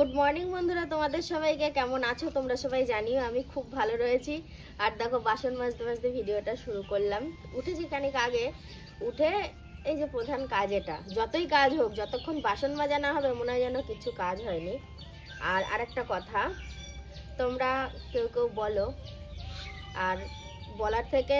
Good morning বন্ধুরা। তোমাদের সবাইকে কেমন আছো? তোমরা সবাই জানিও আমি খুব ভালো রয়েছি। আর দেখো, বাসন মাজতে মাজতে ভিডিওটা শুরু করলাম। উঠেছি খানিক আগে, উঠে এই যে প্রধান কাজ এটা। যতই কাজ হোক, যতক্ষণ বাসন মাজা না হবে, মনে হয় যেন কিছু কাজ হয়নি। আর আরেকটা কথা, তোমরা কেউ কেউ বলো, আর বলার থেকে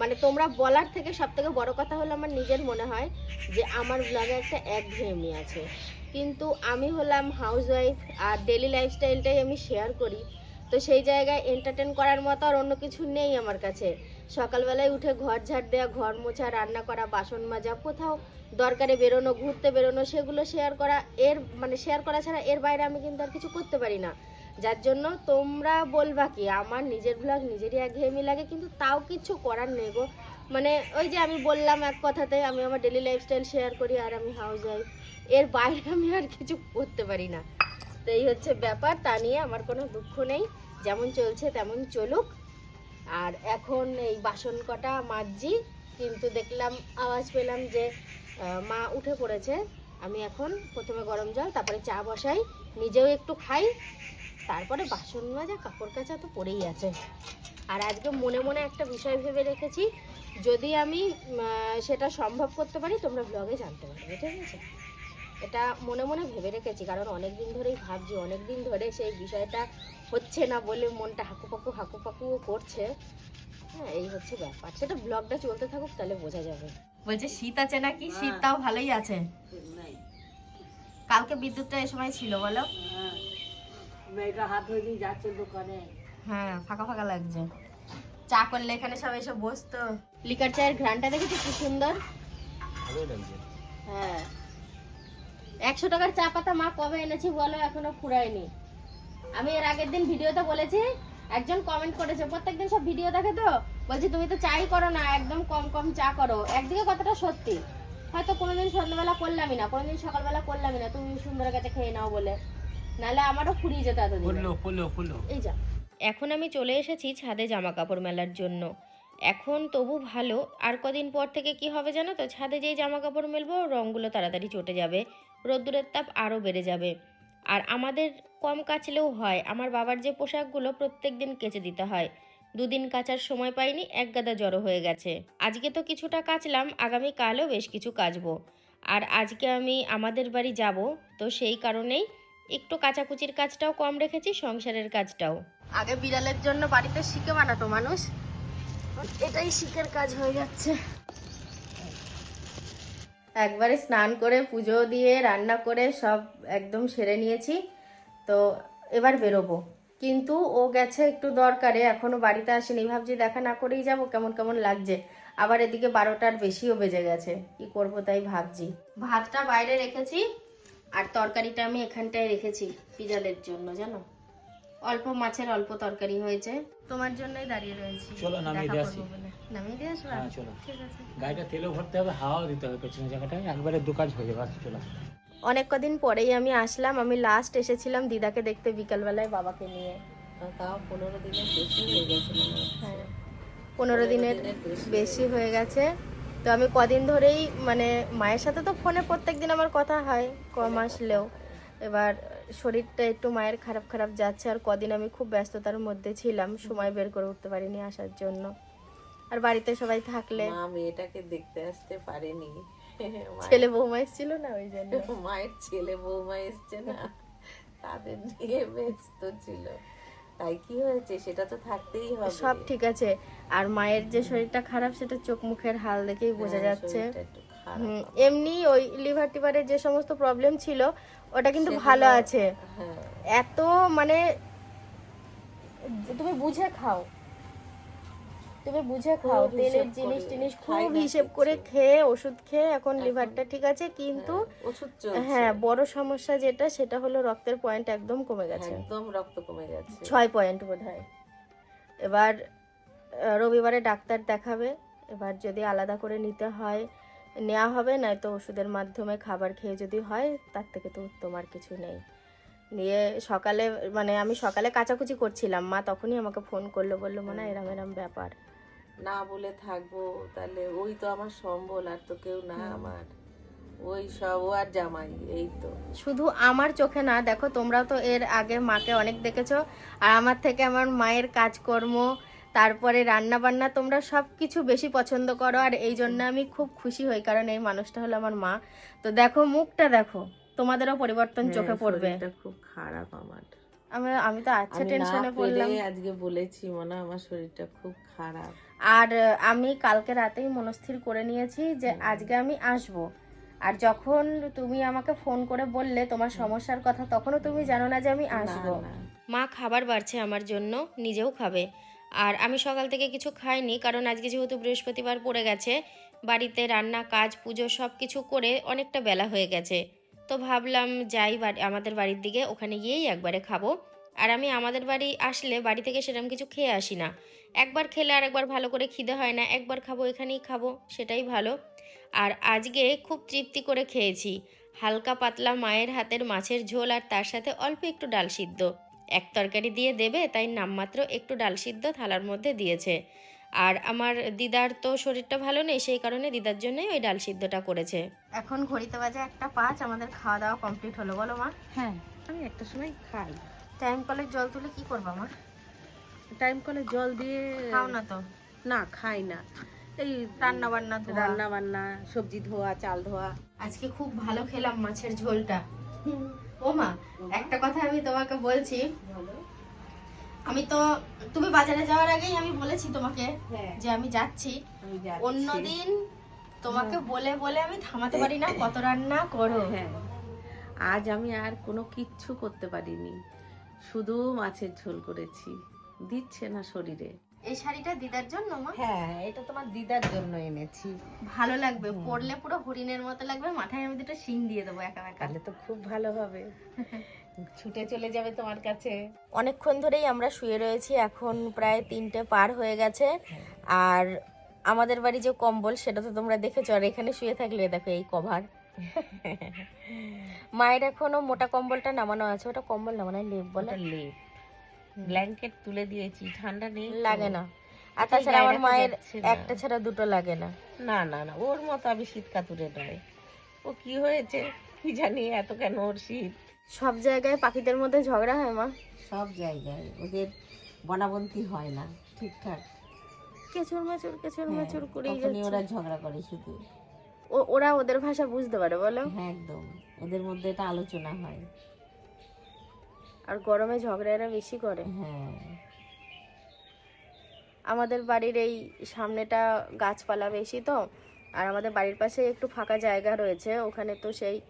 মানে তোমরা বলার থেকে সব থেকে বড় কথা হলো আমার নিজের মনে হয় যে আমার ব্লগে একটা একঘেয়েমি আছে। কিন্তু আমি হলাম হাউস ওয়াইফ আর ডেলি লাইফস্টাইলটাই আমি শেয়ার করি। তো সেই জায়গায় এন্টারটেন করার মতো আর অন্য কিছু নেই আমার কাছে। সকালবেলায় উঠে ঘর ঝাড় দেওয়া ঘর মোছা, রান্না করা, বাসন মাজা, কোথাও দরকারে বেরোনো, ঘুরতে বেরোনো, সেগুলো শেয়ার করা, এর মানে শেয়ার করা ছাড়া এর বাইরে আমি কিন্তু আর কিছু করতে পারি না। যার জন্য তোমরা বলবা কি, আমার নিজের ব্লগ নিজেরই একঘেয়েমি লাগে, কিন্তু তাও কিছু করার নেই গো। মানে ওই যে আমি বললাম এক কথাতে, আমি আমার ডেলি লাইফস্টাইল শেয়ার করি আর আমি হাউস ওয়াইফ এর বাইরে আমি আর কিছু করতে পারি না। তো এই হচ্ছে ব্যাপার, তা নিয়ে আমার কোনো দুঃখ নেই। যেমন চলছে তেমন চলুক। আর এখন এই বাসন কটা মাজছি, কিন্তু দেখলাম, আওয়াজ পেলাম যে মা উঠে পড়েছে। আমি এখন প্রথমে গরম জল, তারপরে চা বসাই। নিজেও একটু খাই। তারপরে বাসন মাজা কাপড় কাচা তো পড়েই আছে। আর আজকে মনে মনে একটা বিষয় ভেবে রেখেছি যদি আমি সেটা সম্ভব করতে পারি তোমরা ব্লগে জানতে পারবে ঠিক আছে? এটা মনে মনে ভেবে রেখেছি কারণ অনেক দিন ধরেই ভাবছি অনেক দিন ধরে সেই বিষয়টা হচ্ছে না বলে মনটা হাকুপাকু হাকুপাকুও করছে। হ্যাঁ এই হচ্ছে ব্যাপার। সেটা ব্লগটা চলতে থাকুক তাহলে বোঝা যাবে। বলছে শীত আছে নাকি? শীত তাও ভালোই আছে। কালকে বিদ্যুৎটা এ সময় ছিল বলো? মেয়েটা হাত ধরে দিয়ে যাচ্ছে দোকানে। হ্যাঁ ফাঁকা ফাঁকা লাগছে। চা করলে এখানে সব এসে বসতো। লিকার চায়ের ঘ্রানটা দেখেছ কি সুন্দর? হ্যাঁ। একশো টাকার চা পাতা মা কবে এনেছি বলো এখনও ফুরায়নি। আমি এর আগের দিন ভিডিওতে বলেছি একজন কমেন্ট করেছে প্রত্যেকদিন সব ভিডিও দেখে তো? বলছি তুমি তো চাই করো না একদম কম কম চা করো। একদিকে কথাটা সত্যি। হয়তো কোনোদিন সন্ধ্যাবেলা করলামই না কোনোদিন সকালবেলা করলামই না তুমি সুন্দরের কাছে খেয়ে নাও বলে। নাহলে আমারও ফুরিয়ে যেত এতদিন। ফুলো ফুলো ফুলো এই যা। এখন আমি চলে এসেছি ছাদে জামা কাপড় মেলার জন্য। এখন তবু ভালো আর কদিন পর থেকে কি হবে জানো তো? ছাদে যেই জামা কাপড় মেলবো রঙগুলো তাড়াতাড়ি চটে যাবে রোদ্দুরের তাপ আরও বেড়ে যাবে। আর আমাদের কম কাচলেও হয় আমার বাবার যে পোশাকগুলো প্রত্যেক দিন কেচে দিতে হয়। দুদিন কাচার সময় পাইনি এক গাদা জড়ো হয়ে গেছে। আজকে তো কিছুটা কাচলাম আগামী কালও বেশ কিছু কাচবো। আর আজকে আমি আমাদের বাড়ি যাব তো সেই কারণেই একটু কাচাকুচির কাজটাও কম রেখেছি সংসারের কাজটাও। আগে বিড়ালের জন্য বাড়িতে শিখে বানাতো মানুষ। এটাই শিখের কাজ হয়ে যাচ্ছে। একবারে স্নান করে পুজো দিয়ে রান্না করে সব একদম সেরে নিয়েছি। তো এবার বেরোবো। কিন্তু ও গেছে একটু দরকারে এখনও বাড়িতে আসেনি। ভাবছি দেখা না করেই যাব কেমন কেমন লাগছে। আবার এদিকে বারোটার বেশিও বেজে গেছে। কি করব তাই ভাবছি। ভাতটা বাইরে রেখেছি। আর তরকারিটা আমি এখানটায় রেখেছি পিজালের জন্য জানো? অল্প মাছের অল্প তরকারি হয়েছে। তোমার জন্যই দাঁড়িয়ে রয়েছি। চলো, নামিয়ে দিয়ে আসি। নামিয়ে দিয়ে আসবা? হ্যাঁ চলো। ঠিক আছে। গাড়িটা তেলও ভরতে হবে হাওয়াও দিতে হবে পেছনে জায়গাটায়। একবারে দু কাজ হয়ে যাবে চলো। অনেক কদিন পরেই আমি আসলাম। আমি লাস্ট এসেছিলাম দিদাকে দেখতে বিকালবেলায় বাবাকে নিয়ে। তাও পনেরো দিনের বেশি হয়ে গেছে হ্যাঁ পনেরো দিনের। বেশি হয়ে গেছে। তো আমি কদিন ধরেই মানে মায়ের সাথে তো ফোনে প্রত্যেক দিন আমার কথা হয় কম আসলেও এবার শরীরটা একটু মায়ের খারাপ খারাপ যাচ্ছে আর কদিন আমি খুব ব্যস্ততার মধ্যে ছিলাম সময় বের করে উঠতে পারিনি আসার জন্য। আর বাড়িতে সবাই থাকলে? মা মেয়েটাকে দেখতে আসতে পারিনি। ছেলে বৌমা এসেছিল না ওই জন্য? মায়ের ছেলে বৌমা এসছে না তাদের নিয়ে ব্যস্ত ছিল। তাই কি হয়েছে? সেটা তো থাকতেই হবে। সব ঠিক আছে। আর মায়ের যে শরীরটা খারাপ সেটা চোখ মুখের হাল দেখেই বোঝা হ্যাঁ, যাচ্ছে। খারাপ। হুম, এমনি ওই লিভার টিভারের যে সমস্ত প্রবলেম ছিল ওটা কিন্তু ভালো আছে। হ্যাঁ। এত মানে তুমি বুঝে খাও। তুমি বুঝে খাও তেলের জিনিস টিনিস খুব হিসেব করে খেয়ে ওষুধ খেয়ে এখন লিভারটা ঠিক আছে কিন্তু ওষুধ হ্যাঁ বড় সমস্যা যেটা সেটা হলো রক্তের পয়েন্ট একদম কমে গেছে। একদম রক্ত কমে গেছে। ছয় পয়েন্ট বোধ হয় এবার রবিবারে ডাক্তার দেখাবে এবার যদি আলাদা করে নিতে হয় নেওয়া হবে নয়তো ওষুধের মাধ্যমে খাবার খেয়ে যদি হয় তার থেকে তো উত্তম আর কিছু নেই। নিয়ে সকালে মানে আমি সকালে কাচাকুচি করছিলাম মা তখনই আমাকে ফোন করল বলল মনে হয় এরম এরম ব্যাপার। না বলে থাকব তাহলে ওই তো আমার সম্বল আর তো কেউ না আমার। ওই সব আর জামাই এই তো। শুধু আমার চোখে না দেখো তোমরাও তো এর আগে মাকে অনেক দেখেছ আর আমার থেকে আমার মায়ের কাজকর্ম তারপরে রান্না বান্না তোমরা সব কিছু বেশি পছন্দ করো আর এই জন্য আমি খুব খুশি হই কারণ এই মানুষটা হলো আমার মা। তো দেখো মুখটা দেখো তোমাদেরও পরিবর্তন চোখে হ্যাঁ, পড়বে। শরীরটা খুব খারাপ আমার। আমি আমি তো আচ্ছা টেনশনে পড়লাম। আজকে বলেছি মনে আমার শরীরটা খুব খারাপ। আর আমি কালকে রাতেই মনস্থির করে নিয়েছি যে আজকে আমি আসব। আর যখন তুমি আমাকে ফোন করে বললে তোমার সমস্যার কথা তখনও তুমি জানো না যে আমি আসব। মা খাবার বাড়ছে আমার জন্য নিজেও খাবে। আর আমি সকাল থেকে কিছু খাইনি কারণ আজকে যেহেতু বৃহস্পতিবার পড়ে গেছে বাড়িতে রান্না কাজ পুজো সব কিছু করে অনেকটা বেলা হয়ে গেছে। তো ভাবলাম যাই বাড়ি আমাদের বাড়ির দিকে ওখানে গিয়েই একবারে খাব। আর আমি আমাদের বাড়ি আসলে বাড়ি থেকে সেরকম কিছু খেয়ে আসি না। একবার খেলে আর একবার ভালো করে খিদে হয় না একবার খাব এখানেই খাব সেটাই ভালো। আর আজকে খুব তৃপ্তি করে খেয়েছি। হালকা পাতলা মায়ের হাতের মাছের ঝোল আর তার সাথে অল্প একটু ডাল সিদ্ধ। এক তরকারি দিয়ে দেবে তাই নামমাত্র একটু ডাল সিদ্ধ থালার মধ্যে দিয়েছে। আর আমার দিদার তো শরীরটা ভালো নেই সেই কারণে দিদার জন্যই ওই ডাল সিদ্ধটা করেছে। এখন ঘড়িতে বাজে একটা পাঁচ আমাদের খাওয়া দাওয়া কমপ্লিট হলো বলো মা। হ্যাঁ। আমি একটা সময় খাই। টাইম কলের জল তুলে কি করব মা টাইম কলের জল দিয়ে খাও না তো। না খাই না। এই রান্না বান্না রান্না বান্না সবজি ধোয়া চাল ধোয়া। আজকে খুব ভালো খেলাম মাছের ঝোলটা। ও মা একটা কথা আমি তোমাকে বলছি। আমি তো তুমি বাজারে যাওয়ার আগেই আমি বলেছি তোমাকে হ্যাঁ। যে আমি যাচ্ছি। অন্যদিন তোমাকে বলে বলে আমি থামাতে পারি না কত রান্না করো। হ্যাঁ। আজ আমি আর কোনো কিচ্ছু করতে পারিনি। শুধু মাছের ঝোল করেছি। দিচ্ছে না শরীরে। এই শাড়িটা দিদার জন্য মা? হ্যাঁ এটা তোমার দিদার জন্য এনেছি। ভালো লাগবে পরলে পুরো হরিণের মতো লাগবে মাথায় আমি দুটো শিং দিয়ে দেবো একা একা। তাহলে তো খুব ভালো হবে। ছুটে চলে যাবে তোমার কাছে। অনেকক্ষণ ধরেই আমরা শুয়ে রয়েছি এখন প্রায় তিনটে পার হয়ে গেছে। আর আমাদের বাড়ি যে কম্বল সেটা তো তোমরা দেখেছ আর এখানে শুয়ে থাকলে দেখো এই কভার। মায়ের এখনও মোটা কম্বলটা নামানো আছে ওটা কম্বল নামানো লেপ বলে। লেপ। ব্ল্যাঙ্কেট তুলে দিয়েছি ঠান্ডা নেই লাগে না। আর তাছাড়া আমার মায়ের একটা ছাড়া দুটো লাগে না। না না না ওর মতো আমি শীত কাতুরে নয়। ও কি হয়েছে কি জানি এত কেন ওর শীত? সব জায়গায় পাখিদের মধ্যে ঝগড়া হয় মা? সব জায়গায় ওদের বনাবন্তি হয় না ঠিকঠাক। কেচুর মেচুর কেচুর মেচুর করেই হ্যাঁ, ওরা ঝগড়া করে শুধু। ওরা ওদের ভাষা বুঝতে পারে বলো? হ্যাঁ একদম। ওদের মধ্যে এটা আলোচনা হয়। আর গরমে ঝগড়া এরা বেশি করে। হ্যাঁ। আমাদের বাড়ির এই সামনেটা গাছপালা বেশি তো আর আমাদের বাড়ির পাশে একটু ফাঁকা জায়গা রয়েছে ওখানে তো সেই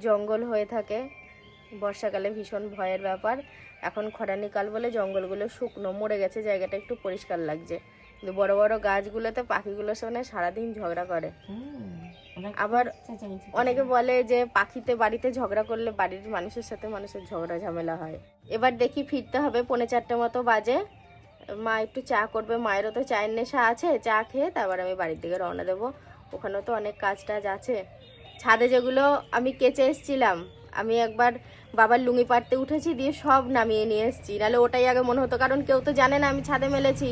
জঙ্গল হয়ে থাকে। বর্ষাকালে ভীষণ ভয়ের ব্যাপার। এখন খরানিকাল বলে জঙ্গলগুলো শুকনো মরে গেছে জায়গাটা একটু পরিষ্কার লাগছে। কিন্তু বড় বড় গাছগুলোতে পাখিগুলোর সঙ্গে সারাদিন ঝগড়া করে। আবার অনেকে বলে যে পাখিতে বাড়িতে ঝগড়া করলে বাড়ির মানুষের সাথে মানুষের ঝগড়া ঝামেলা হয়। এবার দেখি ফিরতে হবে পৌনে চারটে মতো বাজে। মা একটু চা করবে মায়েরও তো চায়ের নেশা আছে চা খেয়ে তারপর আমি বাড়ির দিকে রওনা দেবো। ওখানেও তো অনেক কাজ টাজ আছে। ছাদে যেগুলো আমি কেচে এসছিলাম আমি একবার বাবার লুঙ্গি পাড়তে উঠেছি দিয়ে সব নামিয়ে নিয়ে এসেছি। নাহলে ওটাই আগে মনে হতো কারণ কেউ তো জানে না আমি ছাদে মেলেছি।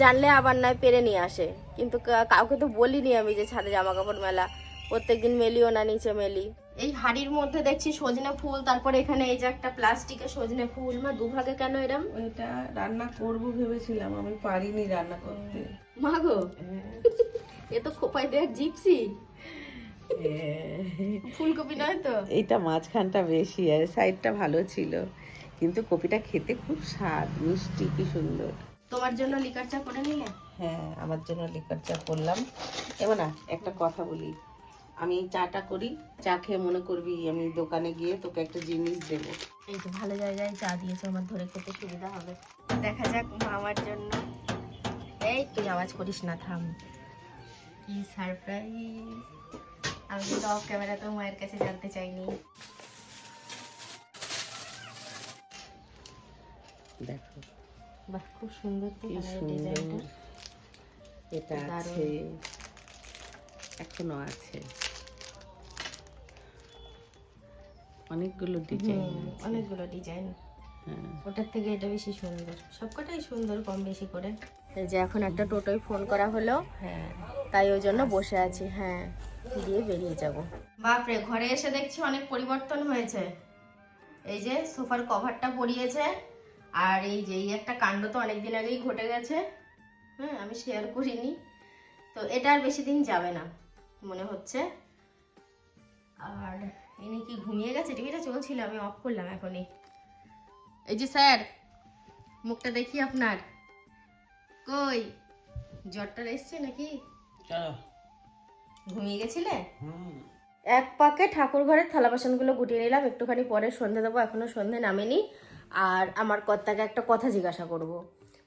জানলে আবার নয় পেরে নিয়ে আসে। কিন্তু কা- কাউকে তো বলিনি আমি যে ছাদে জামা কাপড় মেলা। প্রত্যেকদিন মেলিও না নিচে মেলি। এই হাড়ির মধ্যে দেখছি সজনে ফুল তারপরে এখানে এই যে একটা প্লাস্টিকের সজনে ফুল। মা দুভাগে কেন এরম? এটা রান্না করব ভেবেছিলাম আমি পারিনি রান্না করতে। মা গো এ তো খোপাই দেওয়ার জিপসি। ফুলকপি নয় তো? এইটা মাঝখানটা বেশি আর সাইডটা ভালো ছিল। কিন্তু কপিটা খেতে খুব স্বাদ মিষ্টি কি সুন্দর। তোমার জন্য লিকার চা করে নিলে হ্যাঁ আমার জন্য লিকার চা করলাম। এবার না একটা কথা বলি। আমি চাটা করি চা খেয়ে মনে করবি আমি দোকানে গিয়ে তোকে একটা জিনিস দেবো। এই তো ভালো জায়গায় চা দিয়েছে আমার ধরে খেতে সুবিধা হবে। দেখা যাক আমার জন্য। এই তুই আওয়াজ করিস না থাম। কি সারপ্রাইজ আমি কিন্তু অফ ক্যামেরাতেও মায়ের কাছে জানতে চাইনি। দেখো। বাহ খুব তো সুন্দর। ডিজাইনটা। এটা। আছে। এখনও আছে। অনেকগুলো ডিজাইন অনেকগুলো ডিজাইন হ্যাঁ। ওটার থেকে এটা বেশি সুন্দর। সবকটাই সুন্দর কম বেশি করে। এই যে এখন একটা টোটোয় ফোন করা হলো। হ্যাঁ। তাই ওই জন্য বসে আছি। হ্যাঁ দিয়ে বেরিয়ে যাব। বাপরে ঘরে এসে দেখছি অনেক পরিবর্তন হয়েছে। এই যে সোফার কভারটা পরিয়েছে। আর এই যে এই একটা কাণ্ড তো অনেকদিন আগেই ঘটে গেছে। আমি শেয়ার করিনি। তো এটা আর বেশি দিন যাবে না মনে হচ্ছে। আর ইনি কি ঘুমিয়ে গেছে? টিভিটা চলছিল? আমি অফ করলাম এখনই। এই যে স্যার মুখটা দেখি আপনার। কই? জ্বরটা এসছে নাকি? চলো ঘুমিয়ে গেছিলে? এক পাকে ঠাকুর ঘরের থালা বাসনগুলো গুটিয়ে নিলাম একটুখানি পরে সন্ধে দেবো এখনও সন্ধে নামেনি। আর আমার কর্তাকে একটা কথা জিজ্ঞাসা করব।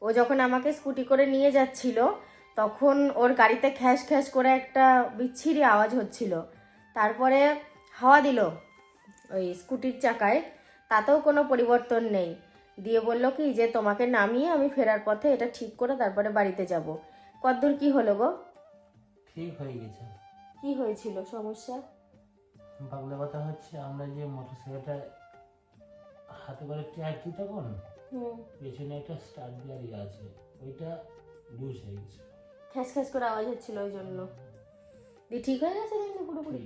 ও যখন আমাকে স্কুটি করে নিয়ে যাচ্ছিল তখন ওর গাড়িতে খ্যাস খ্যাস করে একটা বিচ্ছিরি আওয়াজ হচ্ছিল। তারপরে হাওয়া দিল ওই স্কুটির চাকায় তাতেও কোনো পরিবর্তন নেই। দিয়ে বলল কি যে তোমাকে নামিয়ে আমি ফেরার পথে এটা ঠিক করে তারপরে বাড়িতে যাব। কদ্দূর কি হলো গো? ঠিক হয়ে গেছে। কি হয়েছিল সমস্যা? বাংলা কথা হচ্ছে আমরা যে মোটর সাইকেলটা হাতে করে ট্র্যাক তখন হুম পেছনে একটা স্টার্ট গিয়ারই আছে ওইটা লুজ হয়ে গেছে। খ্যাস খ্যাস করে আওয়াজ হচ্ছিল ওই জন্য। দিয়ে ঠিক হয়ে গেছে কিন্তু পুরোপুরি।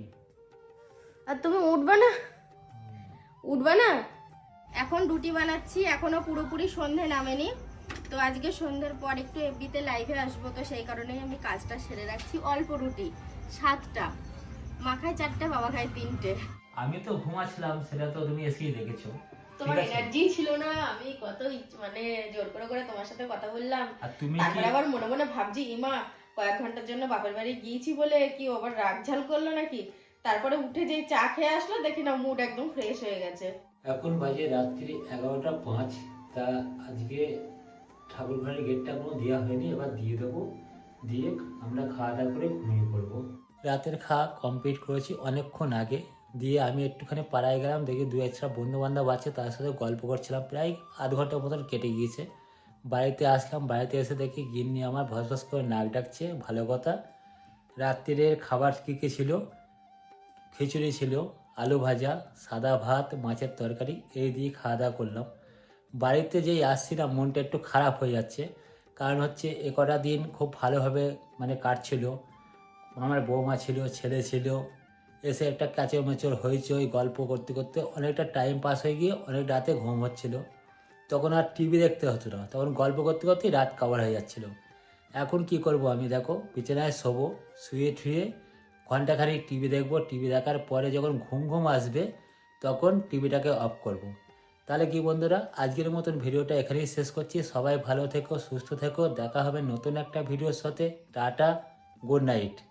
আর তুমি উঠবে না? উঠবে না? এখন রুটি বানাচ্ছি এখনও পুরোপুরি সন্ধে নামেনি। তো আজকে সন্ধ্যের পর একটু এফবিতে লাইভে আসব তো সেই কারণেই আমি কাজটা সেরে রাখছি। অল্প রুটি সাতটা। মাখায় চারটে বাবা খায় তিনটে। আমি তো ঘুমাচ্ছিলাম সেটা তো তুমি এসেই দেখেছ। তোমার এনার্জি ছিল না আমি কত মানে জোর করে করে তোমার সাথে কথা বললাম। আর তুমি আবার মনে মনে ভাবছি ইমা কয়েক ঘণ্টার জন্য বাপের বাড়ি গিয়েছি বলে কি আবার রাগ ঝাল করল নাকি? তারপরে উঠে যে চা খেয়ে আসলো দেখি না মুড একদম ফ্রেশ হয়ে গেছে। এখন বাজে রাত্রি এগারোটা পাঁচ। তা আজকে ঠাকুর ঘরের গেটটা কোনো দেওয়া হয়নি এবার দিয়ে দেবো। দিয়ে আমরা খাওয়া দাওয়া করে ঘুমিয়ে পড়ব। রাতের খাওয়া কমপ্লিট করেছি অনেকক্ষণ আগে। দিয়ে আমি একটুখানি পাড়ায় গেলাম, দেখি দু একটা বন্ধু বান্ধব আছে তার সাথে গল্প করছিলাম। প্রায় আধ ঘণ্টার মতন কেটে গিয়েছে। বাড়িতে আসলাম, বাড়িতে এসে দেখি গিন্নি আমার ভস ভস করে নাক ডাকছে, ভালো কথা। রাত্রিরের খাবার কী কী ছিল? খিচুড়ি ছিল, আলু ভাজা, সাদা ভাত, মাছের তরকারি, এই দিয়ে খাওয়া দাওয়া করলাম। বাড়িতে যেই আসছিলাম, মনটা একটু খারাপ হয়ে যাচ্ছে। কারণ হচ্ছে এ কটা দিন খুব ভালোভাবে মানে কাটছিল। আমার বৌমা ছিল, ছেলে ছিল এসে একটা কাচের মেচর ওই গল্প করতে করতে অনেকটা টাইম পাস হয়ে গিয়ে অনেক রাতে ঘুম হচ্ছিল। তখন আর টিভি দেখতে হতো না। তখন গল্প করতে করতেই রাত কভার হয়ে যাচ্ছিল। এখন কি করব আমি? দেখো, বিছানায় শোবো, শুয়ে ঠুয়ে ঘন্টাখানিক টিভি দেখব। টিভি দেখার পরে যখন ঘুম ঘুম আসবে, তখন টিভিটাকে অফ করব। তাহলে কি বন্ধুরা, আজকের মতন ভিডিওটা এখানেই শেষ করছি। সবাই ভালো থেকো, সুস্থ থেকো। দেখা হবে নতুন একটা ভিডিওর সাথে। Tata good night